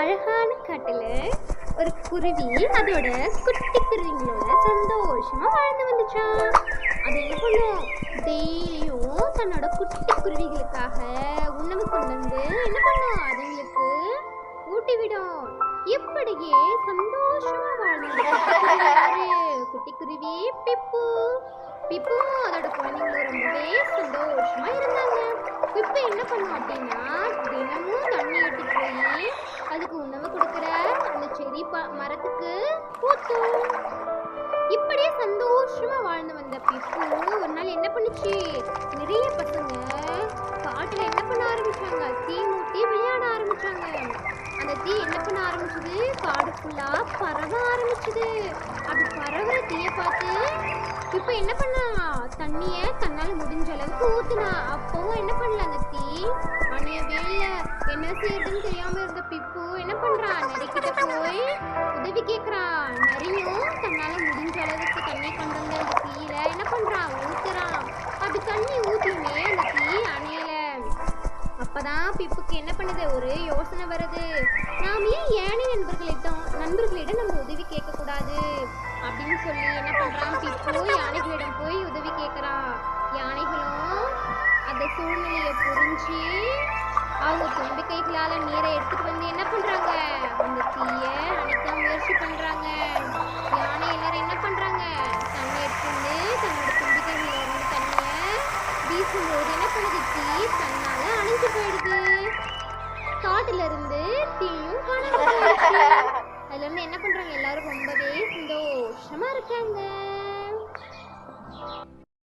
அழகான காட்டில் ஒரு குருவி அதோட குட்டி குருவிங்களோட சந்தோஷமாக வாழ்ந்து வந்துச்சான் அது என்ன பண்ணும் டெய்லியும் தன்னோட குட்டி குருவிகளுக்காக உணவு கொண்டு வந்து என்ன பண்ணும் அதுங்களுக்கு ஊட்டி விடும். இப்படியே சந்தோஷமாக வாழ்ந்து குட்டி குருவி பிப்பு. பிப்பு அதோட குழந்தைங்களும் ரொம்பவே சந்தோஷமாக இருந்தாங்க. பிப்பு என்ன பண்ணும் அப்படின்னா தினமும் சந்தோஷமாக சந்தோஷமா வாழ்ந்து வந்த பிப்பு ஒரு நாள் என்ன பண்ணுச்சு? நிறைய பசங்க காட்டுல என்ன பண்ண ஆரம்பிச்சாங்க? தீ மூட்டி விளையாட ஆரம்பிச்சாங்க. அந்த தீ என்ன பண்ண ஆரம்பிச்சது? காடு ஃபுல்லாக பரவ ஆரம்பிச்சது. அப்படி பரவுற தீயை பார்த்து இப்போ என்ன பண்ணா? தண்ணிய தன்னால் முடிஞ்ச அளவுக்கு ஊத்துனா. அப்பவும் என்ன பண்ணல அந்த தீ? அணையவே வேலை என்ன செய்யறதுன்னு தெரியாம இருந்த பிப்பு என்ன அவனால் முடிஞ்ச அளவுக்கு தண்ணி கொண்டு வந்து அந்த தீயில என்ன பண்றான்? ஊத்துறான். அப்படி தண்ணி ஊற்றியுமே அந்த தீ அணையல அப்பதான் பிப்புக்கு என்ன பண்ணுது? ஒரு யோசனை வருது. நாம் ஏன் ஏழை நண்பர்களிடம் நண்பர்களிடம் நம்ம உதவி கேட்கக்கூடாது? அப்படின்னு சொல்லி என்ன பண்ணுறான் பிப்பு யானைகளிடம் போய் உதவி கேட்குறான். யானைகளும் அந்த சூழ்நிலையை புரிஞ்சு அவங்க தும்பிக்கைகளால் போயிடுது. காட்டுல இருந்து தீயும் அதுல இருந்து என்ன பண்றாங்க? எல்லாரும் ரொம்பவே சந்தோஷமா இருக்காங்க.